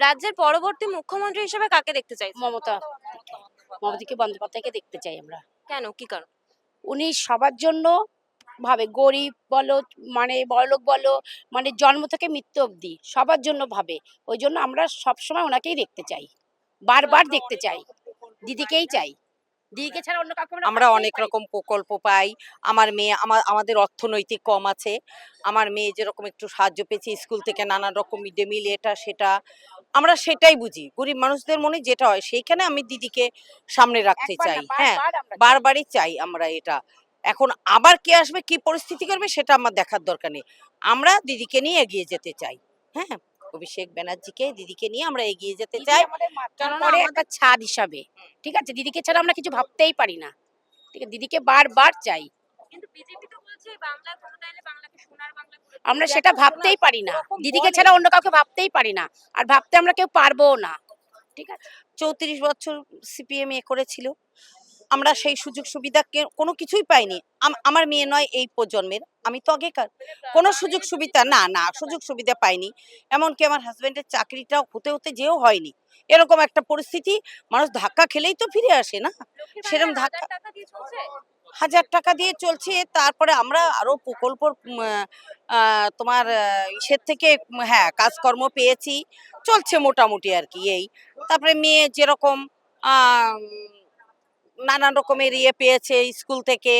রাজ্যের পরবর্তী মুখ্যমন্ত্রী হিসেবে কাকে দেখতে চাই মমতা মমতাকে বন্দ্যোপাধ্যায়কে দেখতে চাই আমরা। কেন? কি কারণ? উনি সবার জন্য ভাবে গরিব বলো মানে বড়লোক বলো মানে জন্ম থেকে মৃত্যু অবধি সবার জন্য ভাবে। ওই জন্য আমরা সবসময় ওনাকেই দেখতে চাই। বারবার দেখতে চাই। দিদিকেই চাই। দিদিকে ছাড়া অন্য কাউকে আমরা অনেক রকম প্রকল্প পাই। আমার মেয়ে আমার আমাদের অর্থনৈতিক কম আছে। আমার মেয়ে যেরকম একটু সাহায্য পেয়েছে স্কুল থেকে নানান রকম মিড ডে মিল এটা সেটা। আমরা সেটাই বুঝি। গরিব মানুষদের মনে যেটা হয় সেইখানে আমি দিদিকে সামনে রাখতে চাই। হ্যাঁ। বারবারই চাই আমরা এটা। এখন আবার কে আসবে কি পরিস্থিতি করবে সেটা আমার দেখার দরকার নেই। আমরা দিদিকে নিয়ে এগিয়ে যেতে চাই। হ্যাঁ। অভিষেক ব্যানার্জিকে দিদিকে নিয়ে আমরা এগিয়ে যেতে চাই। একটা ছাদ হিসাবে। ঠিক আছে? দিদিকে ছাড়া আমরা কিছু ভাবতেই পারি না। ঠিক আছে? দিদিকে বারবার চাই। আমরা সেটা ভাবতেই পারি না। দিদিকে ছাড়া অন্য কাউকে ভাবতেই পারি না। আর ভাবতে আমরা কেউ পারবোও না। ঠিক আছে? চৌত্রিশ বছর সিপিএম এ করেছিল। আমরা সেই সুযোগ সুবিধা কে- কোনো কিছুই পাইনি। আম- আমার মেয়ে নয় এই প্রজন্মের। আমি তো আগেকার। কোনো সুযোগ সুবিধা না না সুযোগ সুবিধা পাইনি। এমনকি আমার হাজব্যান্ডের চাকরিটাও হতে হতে যেও হয়নি। এরকম একটা পরিস্থিতি মানুষ ধাক্কা খেলেই তো ফিরে আসে না? সেরম ধাক্কা দিয়ে হাজার টাকা দিয়ে চলছে তারপরে আমরা আরও প্রকল্প তোমার ইসের থেকে হ্যাঁ কাজকর্ম পেয়েছি। চলছে মোটামুটি আর কি এই। তারপরে মেয়ে যেরকম নানান রকমের ইয়ে পেয়েছে স্কুল থেকে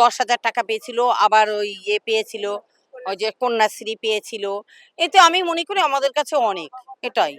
দশ হাজার টাকা পেয়েছিল, আবার ওই ইয়ে পেয়েছিল, ওই যে কন্যাশ্রী পেয়েছিল। এতে আমি মনে করি আমাদের কাছে অনেক, এটাই।